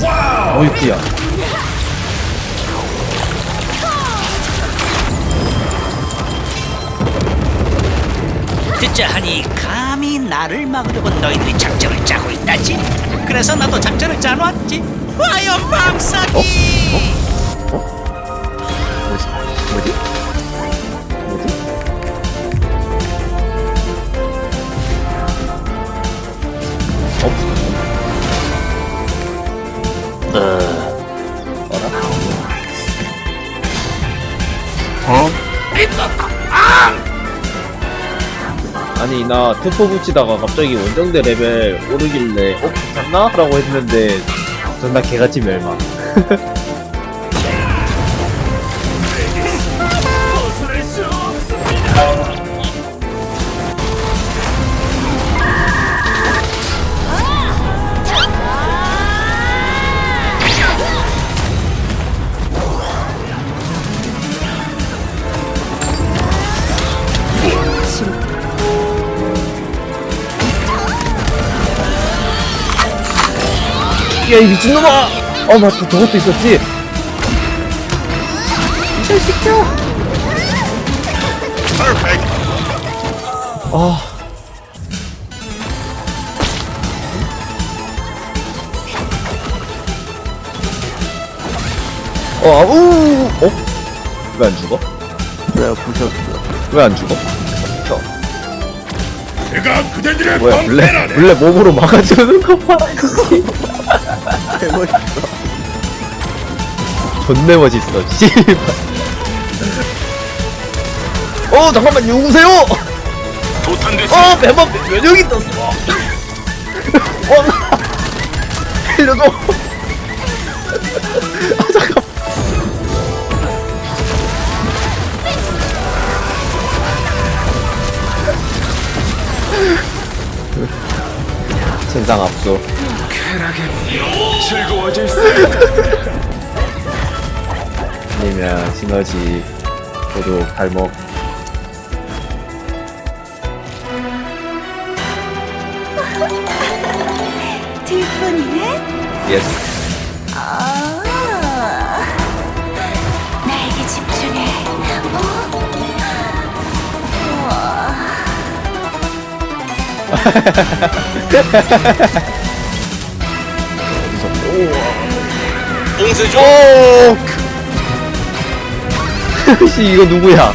어이쿠야. 듣자 하니 감히 나를 막으려고 너희들이 작전을 짜고 있다지? 그래서 나도 작전을 짜놓았지. 화염 망사기 아니 나 투포 붙이다가 갑자기 원정대 레벨 오르길래 어? 괜찮나? 라고 했는데 존나 개같이 멸망 야이 미친놈아! 어 맞다 저것도 있었지? 이잘 시켜! 아 어, 아 우! 어? 왜 안 죽어? 내가 부셨어. 왜 안 죽어? 켜. 내가 그대들의 뭐야, 블랙, 방패라네. 블랙 몸으로 막아주는 거 봐. 개멋있어. 존내 멋있어, 씨발. 어, 잠깐만, 누구세요? 어, 매번 면역이 떴어. 어, 나. 살려줘. 아, 잠깐. 젠장 압수. 즐거워질 수. 아니면 시너지 저도 발목 뒷분이네? 예스 아, 나에게 집중해. 어? 우와. 봉쇄죠. 오! 씨 이거 누구야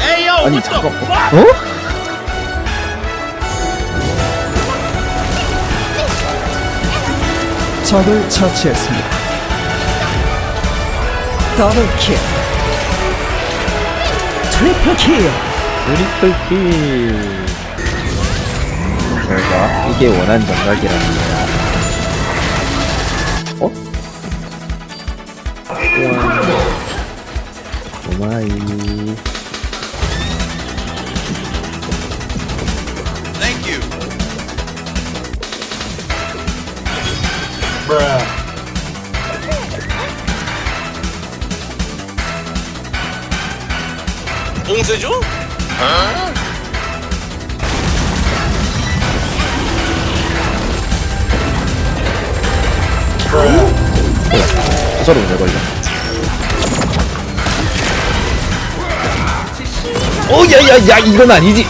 에이요. 아니 잠깐 어? 적을 처치했습니다. 더블킬. 트리플킬. 트리플킬 결과 이게 원한 정각이랍니다 어? 우와 오마이 봉쇄죠? 서로 왜 걸려 어, 오야 야 야 이건 아니지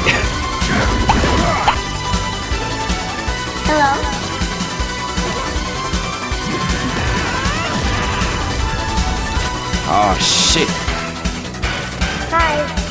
아, 씨. Hi.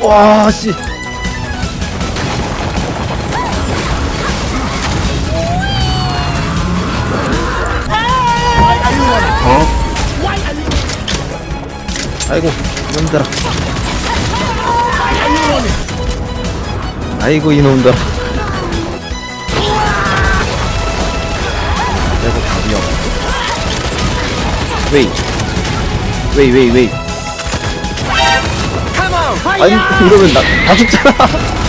와, 씨. 어? 아이고, 이놈들아. 아이고, 이놈들아. 아이고, 답이 없 웨이. 웨이, 웨이, 웨이. 아니 이러면 나, 다 죽잖아